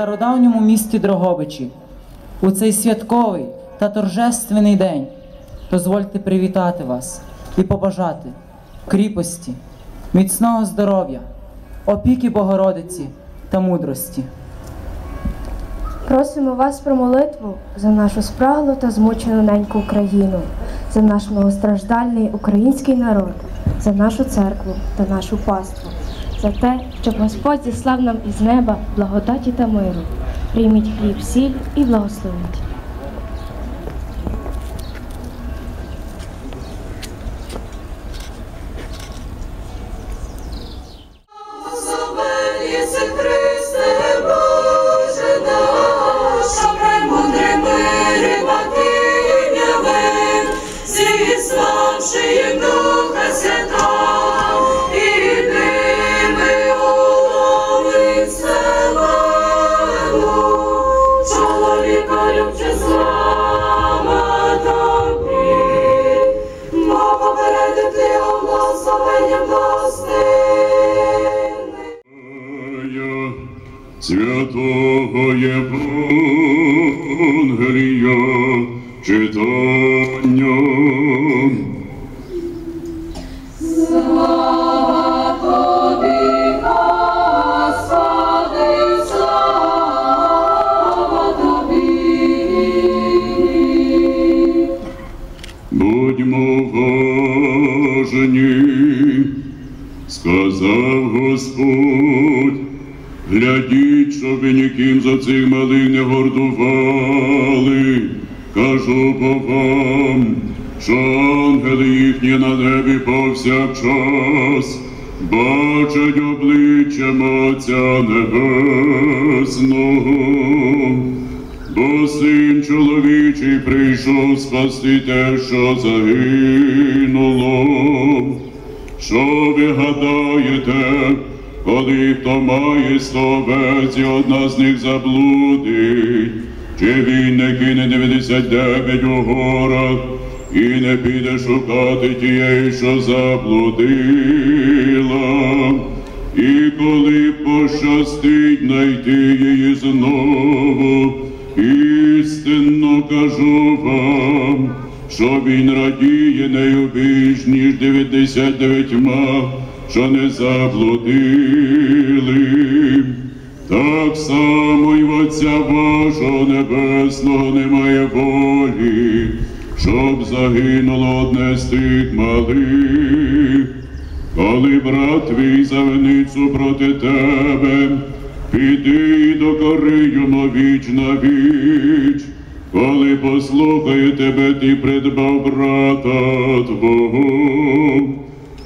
стародавньому місті Дрогобичі. У цей святковий та торжественний день дозвольте привітати вас і побажати кріпості, міцного здоров'я, опіки Богородиці та мудрості. Просимо вас про молитву за нашу спраглу та змучену неньку Україну, за наш многостраждальний український народ, за нашу церкву та нашу паству, за те, щоб Господь зіслав нам із неба благодаті та миру. Прийміть хліб, сіль і благословіть. Святого Євангелія читання. Щоб ви ніким за цих малих не гордували. Кажу бо вам, що ангели їхні на небі повсякчас бачать обличчя Отця Небесного. Бо син чоловічий прийшов спасти те, що загинуло. Що ви гадаєте, коли хто має сто і одна з них заблудить, чи він не кине 99 у горах і не піде шукати тієї, що заблудила? І коли пощастить знайти її знову, істинно кажу вам, що він радіє нею більш, ніж 99, що не заблудили. Так само й в Отця вашого небесного немає волі, щоб загинуло одне з тих малих. Коли брат твій завиниться проти тебе, піди і докори йому віч на віч. Коли послухає тебе, ти придбав брата твого.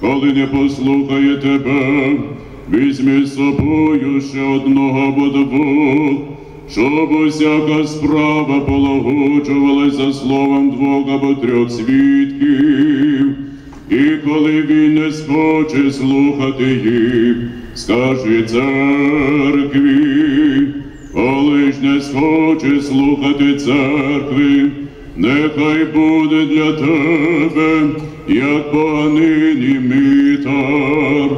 Коли не послухає тебе, візьми з собою ще одного або двох, щоб усяка справа полагоджувалась за словом двох або трьох свідків. І коли він не схоче слухати їх, скажи церкві, коли ж не схоче слухати церкви, нехай буде для тебе, як поганині митар.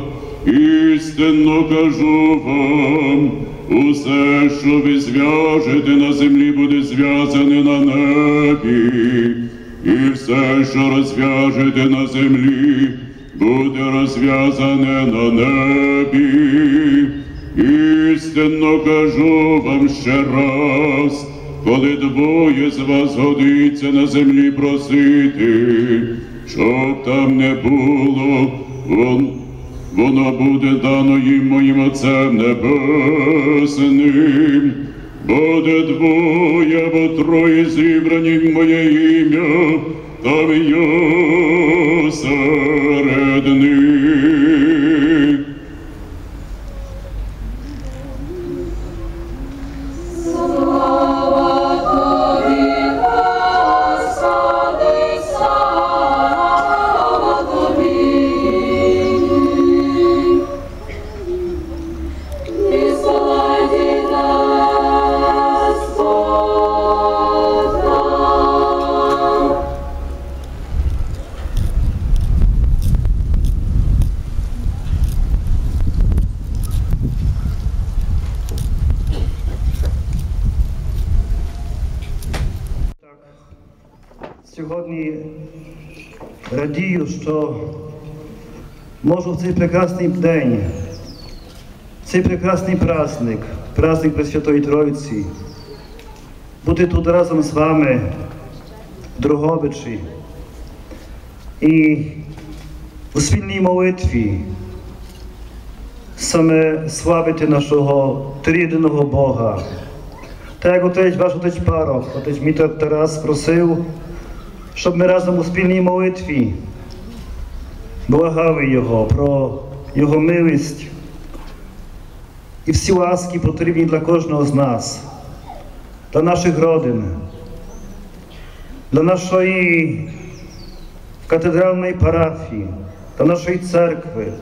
Істинно кажу вам, усе, що ви зв'яжете на землі, буде зв'язане на небі. І все, що розв'яжете на землі, буде розв'язане на небі. Істинно кажу вам ще раз, коли двоє з вас годиться на землі просити, щоб там не було, вон, воно буде дано їм моїм Отцем Небесним. Буде двоє або троє зібрані в моє ім'я, там я радію, що можу в цей прекрасний день, цей прекрасний праздник, праздник Пресвятої Троїці, бути тут разом з вами, Дрогобичі, і у спільній молитві саме славити нашого трійного Бога. Так як отець ваш отець Парох, отець Мітер Тарас просив, щоб ми разом у спільній молитві благали Його про Його милість і всі ласки потрібні для кожного з нас, для наших родин, для нашої катедральної парафії, для нашої церкви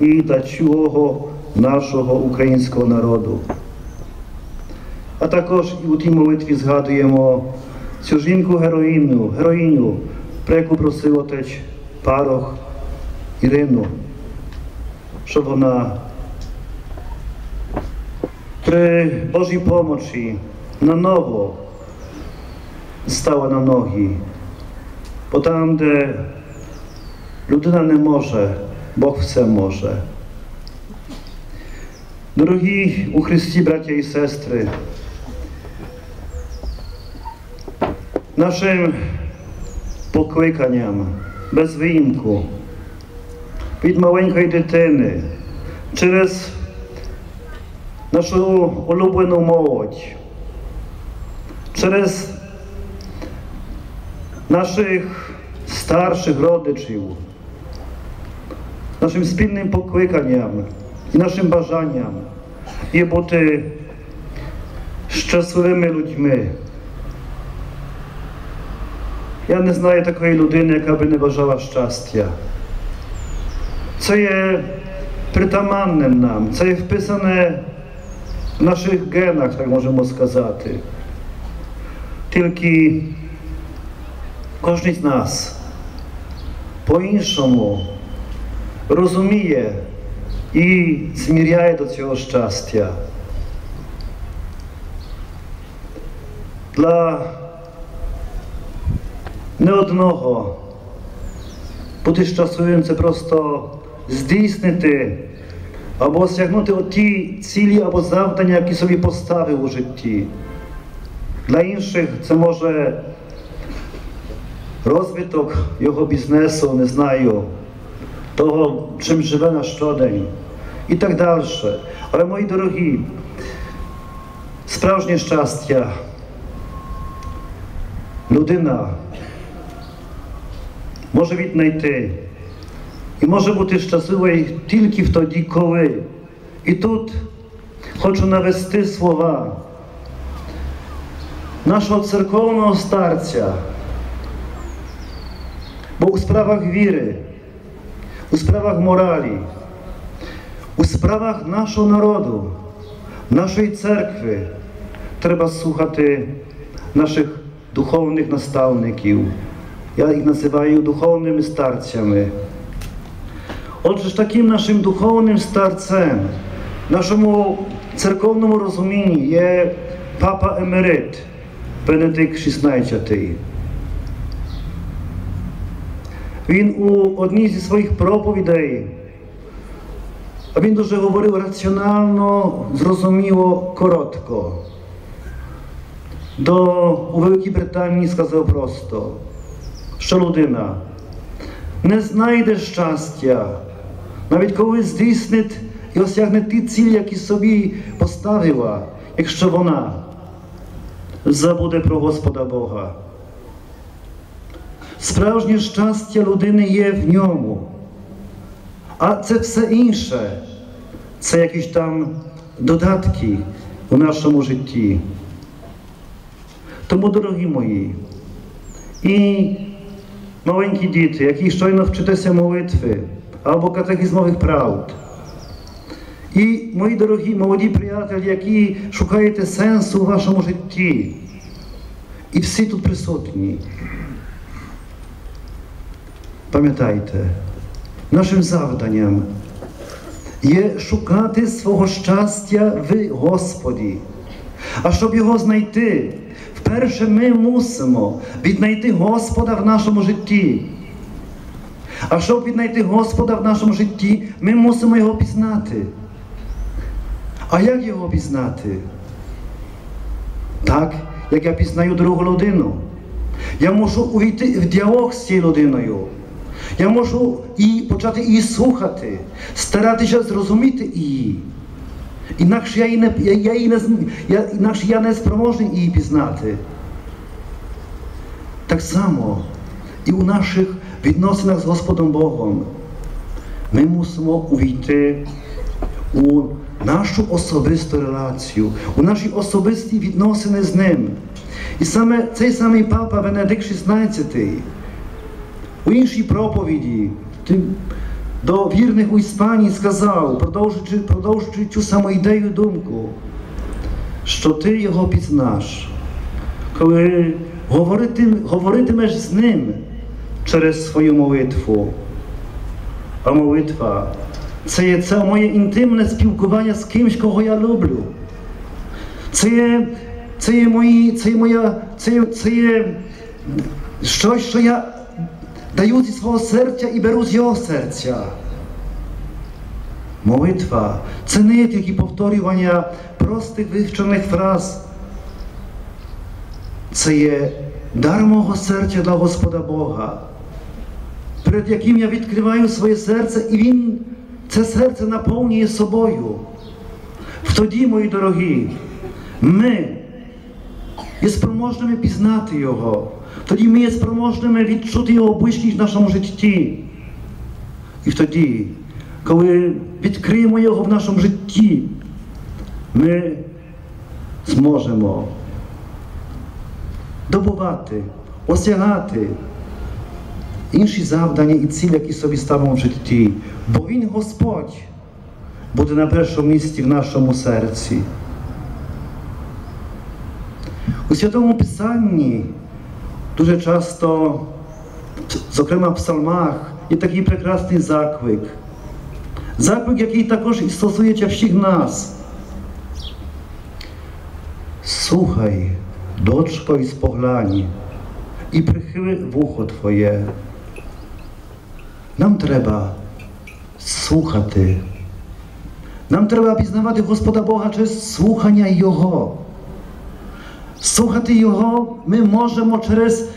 і для цілого нашого українського народу. А також і у тій молитві згадуємо цю жінку героїню, героїню, про яку просив отець Парох Ірину, щоб вона при Божій помочі наново стала на ноги. Бо там, де людина не може, Бог все може. Дорогі у Христі, браття і сестри, нашим покликанням без виїмку від маленької дитини через нашу улюблену молодь, через наших старших родичів, нашим спільним покликанням і нашим бажанням є бути щасливими людьми. Я не знаю такої людини, яка би не бажала щастя. Це є притаманним нам, це є вписане в наших генах, так можемо сказати. Тільки кожен з нас по-іншому розуміє і зміряє до цього щастя. Для не одного бути щасливим це просто здійснити або осягнути оті цілі або завдання, які собі поставив у житті. Для інших це може розвиток його бізнесу, не знаю, того, чим живе на щодень і так далі. Але мої дорогі, справжнє щастя, людина може віднайти і може бути щасливою тільки в тоді, коли. І тут хочу навести слова нашого церковного старця. Бо у справах віри, у справах моралі, у справах нашого народу, нашої церкви треба слухати наших духовних наставників. Я їх називаю духовними старцями. Отже таким нашим духовним старцем, в нашому церковному розумінні є папа Емерит Бенедикт XVI. Він у одній зі своїх проповідей, він дуже говорив раціонально, зрозуміло, коротко. До, у Великій Британії сказав просто, що людина не знайде щастя, навіть коли здійснить і осягне ті цілі, які собі поставила, якщо вона забуде про Господа Бога. Справжнє щастя людини є в ньому. А це все інше. Це якісь там додатки у нашому житті. Тому, дорогі мої, і маленькі діти, які щойно вчитеся молитви або катехізмових правд. І мої дорогі молоді приятелі, які шукаєте сенсу у вашому житті. І всі тут присутні. Пам'ятайте, нашим завданням є шукати свого щастя в Господі. А щоб його знайти, перше ми мусимо віднайти Господа в нашому житті. А щоб віднайти Господа в нашому житті, ми мусимо його пізнати. А як його пізнати? Так, як я пізнаю другу людину. Я можу увійти в діалог з цією людиною. Я можу і почати її слухати, старатися зрозуміти її. Інакше я її не, я, я її не, я, інакше я не спроможний її пізнати. Так само і у наших відносинах з Господом Богом ми мусимо увійти у нашу особисту релацію, у наші особисті відносини з Ним. І саме цей самий папа Венедикт XVI у іншій проповіді до вірних у Іспанії сказав, продовжуючи, продовжуючи цю саму ідею думку, що ти його пізнаш, коли говорити, говоритимеш з ним через свою молитву. А молитва це є це моє інтимне спілкування з кимсь, кого я люблю. Це є, це є, мої, це є моя, це є, це є щось, що я даю зі свого серця і беру з його серця. Молитва це не є тільки повторювання простих вивчених фраз. Це є дар мого серця для Господа Бога, перед яким я відкриваю своє серце, і Він це серце наповнює собою. Тоді, мої дорогі, ми є спроможними пізнати Його. Тоді ми є спроможними відчути Його близькість в нашому житті. І тоді, коли відкриємо Його в нашому житті, ми зможемо добувати, осягати інші завдання і цілі, які собі ставимо в житті. Бо Він Господь буде на першому місці в нашому серці. У Святому Писанні дуже часто, зокрема в псалмах, є такий прекрасний заклик. Заклик, який також і стосується всіх нас. Słuchaj, дочко, і споглянь, і прихили вухо Твоє. Нам треба слухати. Нам треба пізнавати Господа Бога через слухання Його. Слухати Його ми можемо через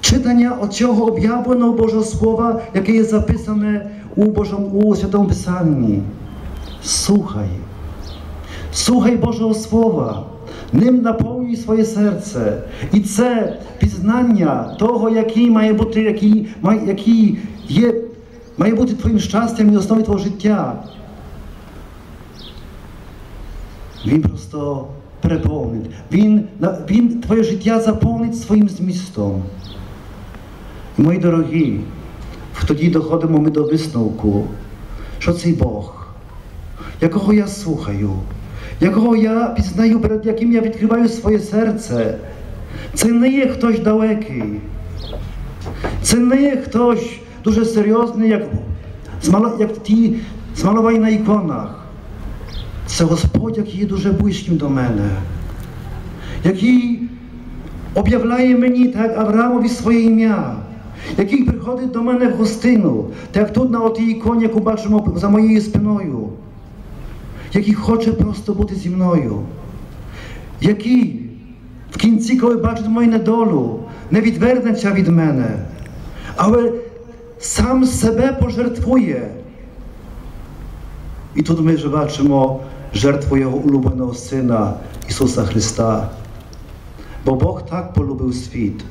читання оцього об'явленого Божого Слова, яке є записане у Божому у Святому Писанні. Слухай. Слухай Божого Слова, ним наповнюй своє серце. І це пізнання того, який має бути, який, який є, має бути твоїм щастям і основі твого життя. Він просто переповнить. Він, він твоє життя заповнить своїм змістом. Мої дорогі, тоді доходимо ми до висновку, що цей Бог, якого я слухаю, якого я пізнаю, перед яким я відкриваю своє серце, це не є хтось далекий. Це не є хтось дуже серйозний, як, як ті змаловані на іконах. Це Господь, який є дуже близьким до мене, який об'являє мені, так як Авраамові своє ім'я, який приходить до мене в гостину, так як тут на отій іконі, яку бачимо за моєю спиною, який хоче просто бути зі мною, який в кінці, коли бачить мою недолю, не відвернеться від мене, але сам себе пожертвує. І тут ми вже бачимо жертву Його улюбленого Сина Ісуса Христа. Бо Бог так полюбив світ,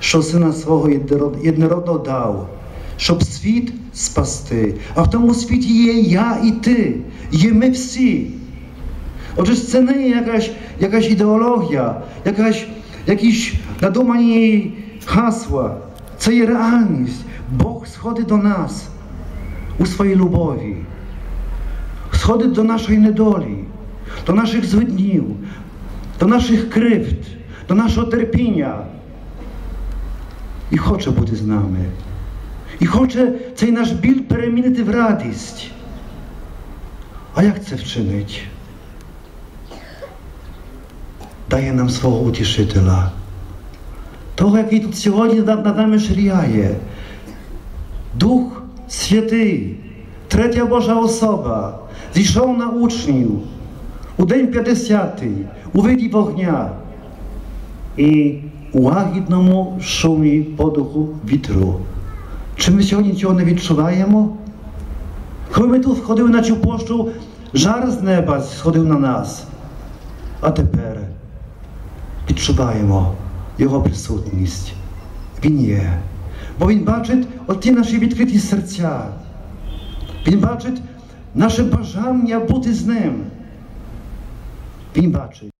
що Сина свого єдинород- єдинородного дав, щоб світ спасти. А в тому світі є я і ти, є ми всі. Отже, це не є якась, якась ідеологія, якась, якісь надумані гасла. Це є реальність. Бог сходить до нас у своїй любові сходить до нашої недолі, до наших злиднів, до наших кривд, до нашого терпіння. І хоче бути з нами. І хоче цей наш біль перемінити в радість. А як це вчинить? Дає нам свого утішителя. Того, який тут сьогодні над нами ширяє. Дух Святий, третя Божа особа, зійшов на учнів у день п'ятдесятий, у виді вогня і у лагідному шумі подуху вітру. Чи ми сьогодні цього не відчуваємо? Коли ми тут входили на цю пощу, жар з неба сходив на нас. А тепер відчуваємо Його присутність. Він є. Бо Він бачить оті наші відкриті серця. Він бачить наше бажання бути з ним. Він бачить.